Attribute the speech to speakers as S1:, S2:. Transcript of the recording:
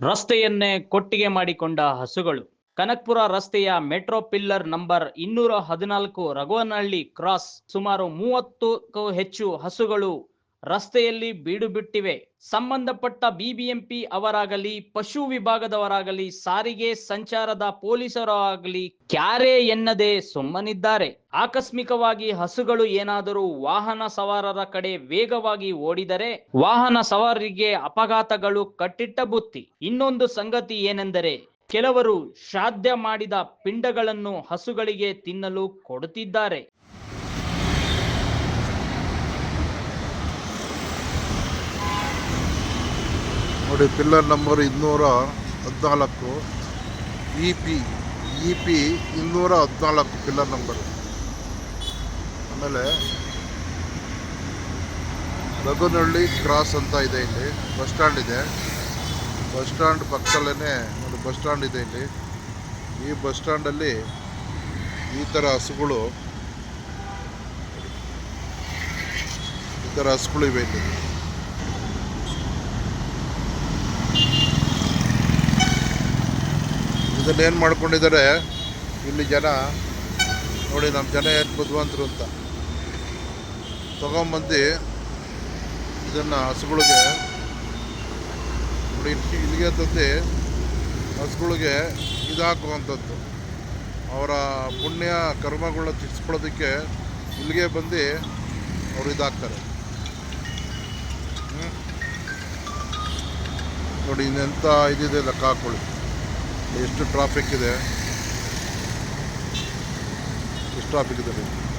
S1: ರಸ್ತೆಯನ್ನೇ ಕೊಟ್ಟಿಗೆ ಮಾಡಿಕೊಂಡ ಹಸುಗಳು. ಕನಕ್ಪುರ ರಸ್ತೆಯ ಮೆಟ್ರೋ ಪಿಲ್ಲರ್ ನಂಬರ್ ಇನ್ನೂರ ಹದಿನಾಲ್ಕು ರಘುವನಹಳ್ಳಿ ಕ್ರಾಸ್ ಸುಮಾರು ಮೂವತ್ತಕ್ಕೂ ಹೆಚ್ಚು ಹಸುಗಳು ರಸ್ತೆಯಲ್ಲಿ ಬೀಡು ಬಿಟ್ಟಿವೆ. ಸಂಬಂಧಪಟ್ಟ ಬಿಬಿಎಂಪಿ ಅವರಾಗಲಿ, ಪಶು ವಿಭಾಗದವರಾಗಲಿ, ಸಾರಿಗೆ ಸಂಚಾರದ ಪೊಲೀಸರಾಗಲಿ ಕ್ಯಾರೆ ಎನ್ನದೆ ಸುಮ್ಮನಿದ್ದಾರೆ. ಆಕಸ್ಮಿಕವಾಗಿ ಹಸುಗಳು ಏನಾದರೂ ವಾಹನ ಸವಾರರ ಕಡೆ ವೇಗವಾಗಿ ಓಡಿದರೆ ವಾಹನ ಸವಾರರಿಗೆ ಅಪಘಾತಗಳು ಕಟ್ಟಿಟ್ಟ ಬುತ್ತಿ. ಇನ್ನೊಂದು ಸಂಗತಿ ಏನೆಂದರೆ, ಕೆಲವರು ಶ್ರಾದ್ದ ಮಾಡಿದ ಪಿಂಡಗಳನ್ನು ಹಸುಗಳಿಗೆ ತಿನ್ನಲು ಕೊಡುತ್ತಿದ್ದಾರೆ.
S2: ನೋಡಿ, ಪಿಲ್ಲರ್ ನಂಬರ್ ಇನ್ನೂರ ಹದಿನಾಲ್ಕು ಇ ಪಿ ಇ ಪಿ ಇನ್ನೂರ ಹದಿನಾಲ್ಕು ಪಿಲ್ಲರ್ ನಂಬರ್ ಆಮೇಲೆ ರಘುನಹಳ್ಳಿ ಕ್ರಾಸ್ ಅಂತ ಇದೆ ಇಲ್ಲಿ, ಬಸ್ ಸ್ಟ್ಯಾಂಡ್ ಇದೆ. ಬಸ್ ಸ್ಟ್ಯಾಂಡ್ ಪಕ್ಕದಲ್ಲೇ ಒಂದು ಬಸ್ ಸ್ಟ್ಯಾಂಡ್ ಇದೆ ಇಲ್ಲಿ. ಈ ಬಸ್ ಸ್ಟ್ಯಾಂಡಲ್ಲಿ ಈ ಥರ ಹಸುಗಳು, ಈ ಥರ ಹಸುಗಳು ಇವೆ ಇಲ್ಲಿ ಏನ್ ಮಾಡ್ಕೊಂಡಿದ್ದಾರೆ? ಇಲ್ಲಿ ಜನ, ನೋಡಿ ನಮ್ಮ ಜನ ಏನು ಬುದ್ಧಿವಂತರು ಅಂತ. ತೊಗೊಂಬಂದು ಇದನ್ನು ಹಸುಗಳಿಗೆ, ನೋಡಿ ಇಲ್ಲಿ- ಇಲ್ಲಿಗೆ ತಂದು ಹಸುಗಳಿಗೆ ಇದಾಕುವಂಥದ್ದು. ಅವರ ಪುಣ್ಯ ಕರ್ಮಗಳನ್ನ ತಿಳಿಸ್ಕೊಳ್ಳೋದಕ್ಕೆ ಇಲ್ಲಿಗೆ ಬಂದು ಅವರು ಇದಾಗ್ತಾರೆ. ನೋಡಿ ಇನ್ನೆಂಥ ಇದಿದೆ ಲೆಕ್ಕ ಹಾಕ್ಕೊಳ್ಳಿ ಎಷ್ಟು ಟ್ರಾಫಿಕ್ ಇದೆ ಎಷ್ಟು ಟ್ರಾಫಿಕ್ ಇದೆ.